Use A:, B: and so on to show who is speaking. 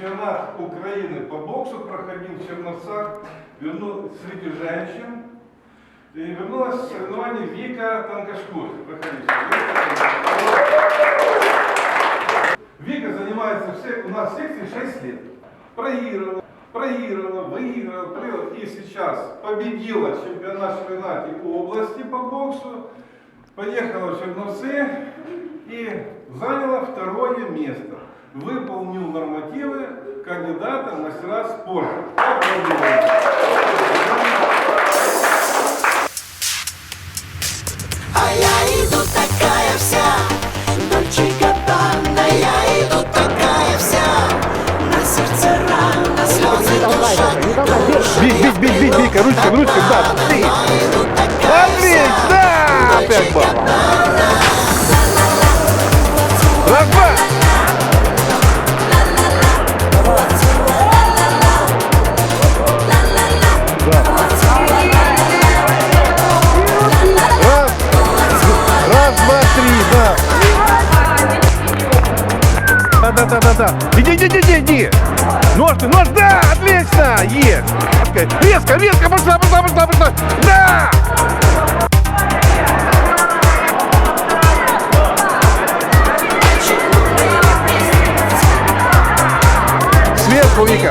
A: чемпионат Украины по боксу проходил в Черновцах верну- среди женщин. И вернулась с соревнований Вика Танкашкур. Вика занимается все, у нас в секции 6 лет. Проигрывала, проигрывала, выиграла, проигрывала. И сейчас победила чемпионат чемпионате области по боксу. Поехала в Черновцы и заняла второе место. Выполнил нормативы кандидата в мастера спорта.
B: А я иду такая вся, Дольче Габбана, я иду такая вся, на сердце рана, слезы душа,
C: Бить, бить, бить, бить, бить, ручкой, ручкой, да, ты. Отлично, да, опять балл. Да, да, да, да. Иди, иди, иди, иди. Нож ты, нож, да, отлично, есть. Резко, резко, пошла, пошла, пошла, пошла. Да. Сверху, Вика.